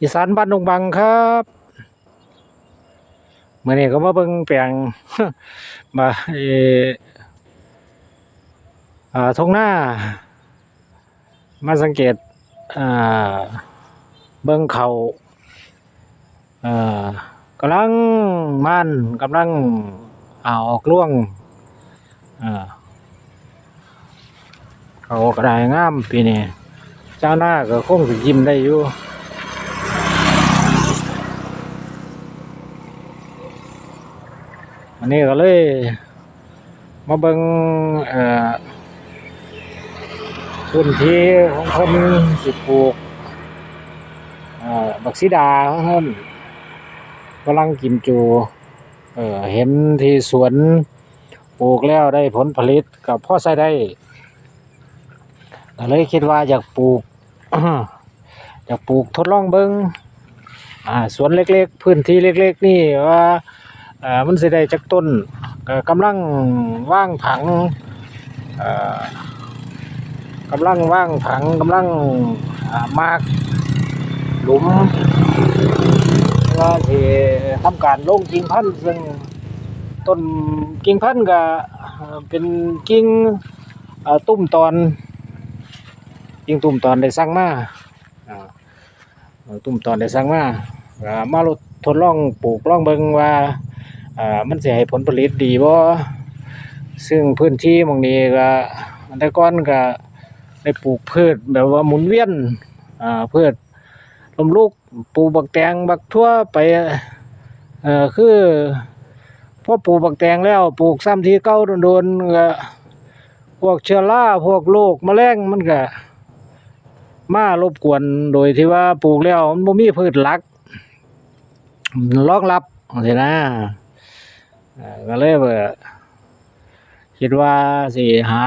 อีสานบ้านดงบังครับเมื่อนี้ก็มาเบิ่งแปลงมาเออทงหน้า มาสังเกตเบิ่งเขาอ่ากำลังมันกำลังอาออกร่วงอ่าเขากระไดงามปีนี้เจ้าหน้าก็คงสิยิ้มได้อยู่ นนี้ก็เลย มาเบิงเอ่อพื้นที่ของเพิ่นสิปลูกเอ่อบักซิดาของเพิ่นกำลังกินจูเอ่อเห็นที่สวนปลูกแล้วได้ผลผลิตกับพ่อใช้ได้ก็เลยคิดว่าอยากปลูกอยากปลูกทดลองเบิงอ่าสวนเล็ก ๆ พื้นที่เล็ก ๆ นี่ว่า อ่ามันสิได้จักต้นกำลังว่างผังอ่ากำลังว่างผังกำลังมากหลุมว่าที่ทำการลงกิ่งพันธุ์ซึ่งต้นกิ่งพันธุ์ก็เป็นกิ่งตุ้มตอนกิ่งตุ้มตอนได้สร้างมาตุ้มตอนได้สร้างมากมาลดทดลองปลูกลองเบิ่งว่า อ่ามันสิให้ผลผลิตดีบ่ซึ่งพื้นที่มองนี้ก็แต่ก่อนก็ได้ปลูกพืชแบบว่าหมุนเวียนอ่าพืชลมลูกปลูกบักแตงบักทั่วไปเอ่อคือพอปลูกบักแตงแล้วปลูกซ้ำทีเก่าโดนๆก็พวกเชื้อราพวกโรคแมลงมันก็มารบกวนโดยที่ว่าปลูกแล้วมันบ่มีพืชหลักรองรับสินะ ก็เลยว่าคิดว่าสิหา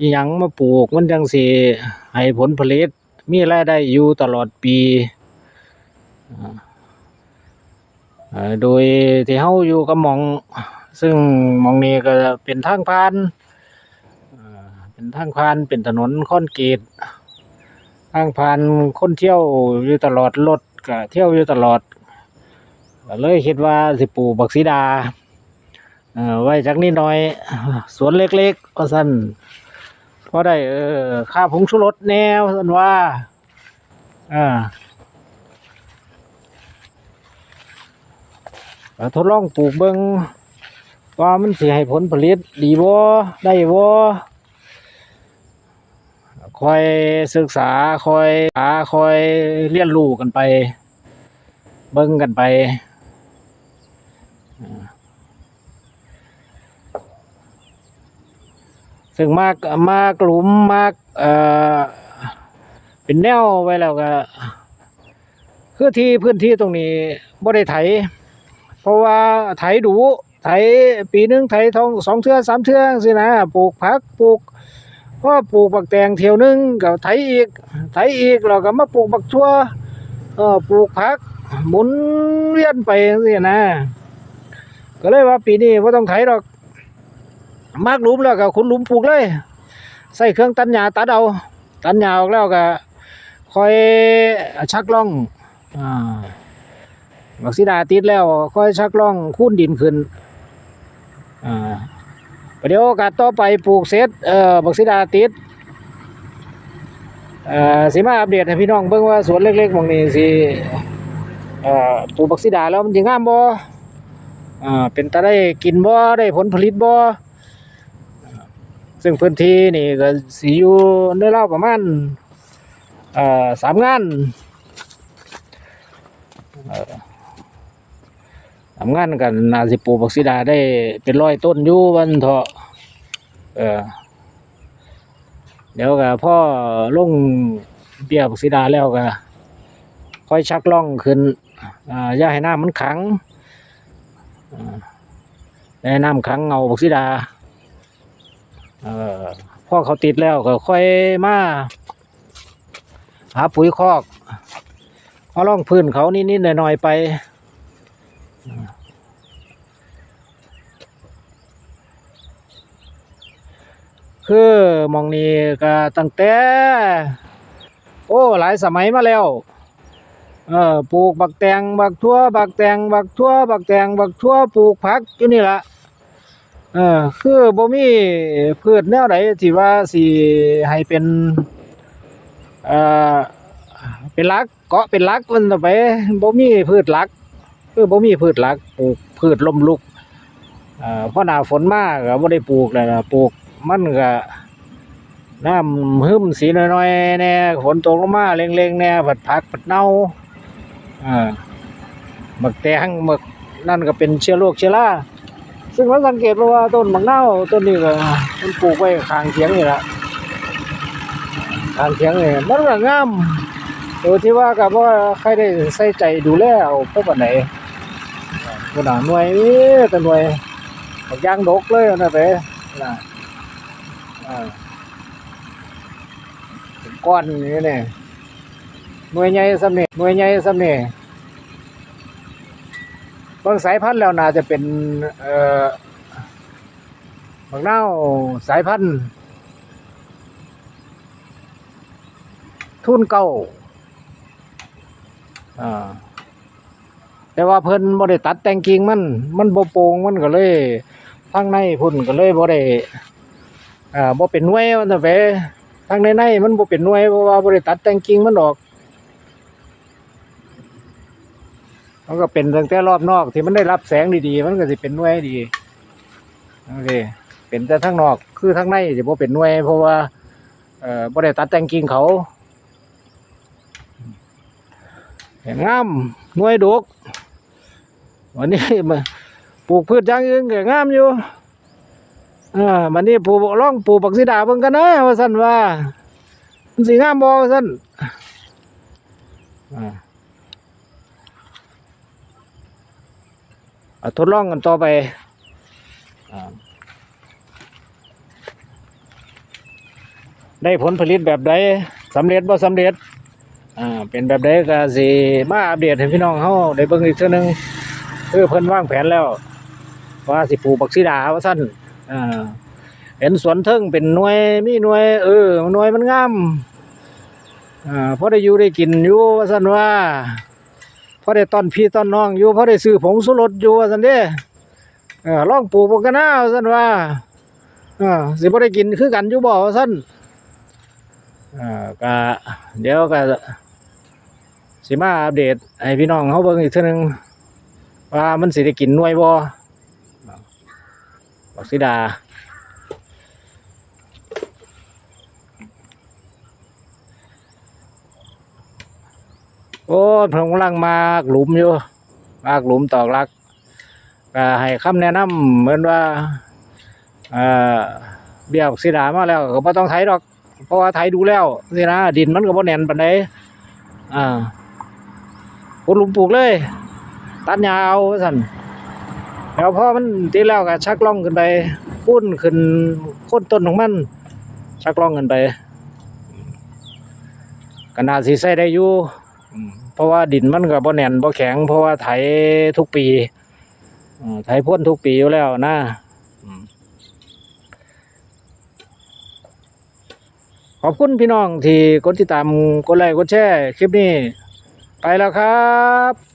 อิหยังมาปลูกมันจังสิให้ผลผลิต มีรายได้อยู่ตลอดปีโดยที่เฮาอยู่กับมอง ซึ่งมองนี้ก็เป็นทางผ่านเป็นทางผ่านเป็นถนนคอนกรีตทางผ่านคนเที่ยวอยู่ตลอดรถก็เที่ยวอยู่ตลอด ก็เลยคิดว่าสิปลูกบักสีดาเออไว้จักนิดหน่อย สวนเล็กๆก็สั่นพอได้เออค่าผงชูรสแนวสั่นว่าอ่าทดลองปลูกเบิ่งว่ามันสิให้ผลผลิตดีบ่ได้บ่คอยศึกษาคอยหาคอยเรียนรู้กันไป เบิ่งกันไป ซึ่งมากมากหลุมมากเอ่อเป็นแนวไว้แล้วก็คือที่พื้นที่ตรงนี้บ่ได้ไถ เพราะว่าไถดูไถปีหนึงไถทองสองเทือสามเทือสินะปลูกผักปลูกพอปลูกบักแตงเที่ยวหนึงก็ไถอีกไถอีกแล้วก็มาปลูกบักทั่วเออปลูกผักหมุนเวียนไปจังซี่นะ ก็เลยว่าปีนี้บ่ต้องไถดอกมากหลุมแล้วก็ขุดหลุมปลูกเลย ใส่เครื่องตัดหญ้าตัดเอาตัดหญ้าออกแล้วก็ค่อยชักล่องอ่าบักสีดาติดแล้วค่อยชักล่องคูนดินขึ้นอ่าเดี๋ยวโอกาสต่อไปปลูกเสร็จเอ่อบักสีดาติดเอ่อสิมาอัปเดตให้พี่น้องเบิ่งว่าสวนเล็กๆหมองนี้สิเอ่อปลูกบักสีดาแล้วมันสิงามบ่ อ่าเป็นตาได้กินบ่ได้ผลผลิตบ่ซึ่งพื้นที่นี่ก็สิอยู่ในราประมาณอ่อสามงานสามงานกันนาสิปูบักซีดาได้เป็นร้อยต้นอยู่วันเถาะเออเดี๋ยวก็พ่อลงเบี้ยบักซีดาแล้วก็ค่อยชักล่องขึ้นอ่าย่าให้น้ำมันขัง อ่าอย่าให้น้ำขังเงาบักซีดาเออพอเขาติดแล้วก็ค่อยมาหาปุ๋ยคอกมาล่องพื้นเขานิดๆหน่อยๆไปคือมองนี้ก็ตั้งแต่ โอ้ หลายสมัยมาแล้ว เออปลูกบักแตงบักทั่วบักแตงบักทั่วบักแตงบักทั่วปลูกผักอยู่นี่ล่ะเออคือบ่มีพืชแนวใดที่ว่าสิให้เป็นเอ่อเป็นลักเกาะเป็นลักมันต่อไปบ่มีพืชลักคือบ่มีพืชลักปลูกพืชลมลุกเอ่อพอหน้าฝนมาก็บ่ได้ปลูกแล้วล่ปลูกมันก็น้ำหึมสีน้อยๆแน่ฝนตกลงมาเล็งๆแน่ผัดผักผัดเน่า อ่าบักแตงบักนั่นก็เป็นเชื้อโรคเชื้อราซึ่งเราสังเกตว่าต้นบักเน่าต้นนี้ก็มันปลูกไว้ข้างเถียงนี่ละข้างเถียงนี่มันก็งามโดยที่ว่าก็บ่ใครได้ใส่ใจดูแลเอาพวกปานใดขนาหน่วยแต่หน่วยบักยางดกเลยนะเป้น่ะก้อนนี้เนี่ย หน่วยใหญ่สำนี่หน่วยใหญ่สำนี่บางสายพันธุ์แล้วน่าจะเป็น เอ่อบางเน่าวสายพันธุ์ทุนเก่าอ่าแต่ว่าเพิ่นบ่ได้ตัดแต่งกิ่งมัน มันบ่โปร่งมันก็เลยทางในพุ่นก็เลยบ่ได้อ่าบ่เป็นหน่วยมันซะไปทางในในมันบ่เป็นหน่วยเพราะว่าบ่ได้ตัดแต่งกิ่งมันออก มันก็เป็นตั้งแต่รอบนอกที่มันได้รับแสงดีๆ มันก็สิเป็นหน่วยดีโอเคเป็นแต่ทางนอกคือทางในสิบ่เป็นหน่วย เพราะว่าเอ่อบ่ได้ตัดแต่งกิ่งเขาเห็นงามหน่วยดกวันนี้มาปลูกพืชอย่างอื่นก็งามอยู่อ่าวันนี้ปลูกลองปลูกปักสีดาเบิ่งกันนะว่าซั่นว่ามันสิงามบ่ว่าซั่นอ่าเอา ทดลองกันต่อไปอได้ผลผลิตแบบใดสำเร็จบ่สำเร็จอ่าเป็นแบบใดก็สิมาอัปเดตให้พี่น้องเฮาได้เบิ่งอีกเทื่อนึงคือเพิ่นวางแผนแล้ว ว่าสิปลูกบักซีดาว่าซั่นอ่าเห็นสวนเทิงเป็นหน่วยมีหน่วย เออหน่วยมันงามอ่าพอได้อยู่ได้กินอยู่ว่าซั่นว่า พอได้ตอนพี่ตอนน้องอยู่พอได้ซื้อผงสุรสอยู่ว่าสันเด้เออลองปลูกบ่กันนะว่าซั่นว่าอ่าสิบ่ได้กินคือกันอยู่บ่ว่าซั่นอ่าก็เดี๋ยวก็สิมาอัปเดตให้พี่น้องเฮาเบิ่งอีกเทื่อนึงว่ามันสิได้กินหน่วยบ่บักสีดา โอ้ผมกำลังมากหลุมอยู่มากหลุมตอกลักก็ให้คำแนะนำเหมือนว่าเอ่อเบี้ยสีดามาแล้วก็บ่ต้องไถดอก เพราะว่าไถดูแล้วสินะดินมันก็บ่แน่นปานใดอ่าขุดหลุมปลูกเลย ตัดยาวสั่นแล้วพอมันตีแล้วก็ชักล่องขึ้นไปปุ้นขึ้นโค้นต้นของมัน ชักล่องขึ้นไปก็น่าสิใส่ได้อยู่อืม เพราะว่าดินมันก็บ่แน่นบ่แข็ง เพราะว่าไถทุกปีไถพ่นทุกปีอยู่แล้วนะขอบคุณพี่น้องที่กดติดตามกดไลค์กดแชร์คลิปนี้ ไปแล้วครับ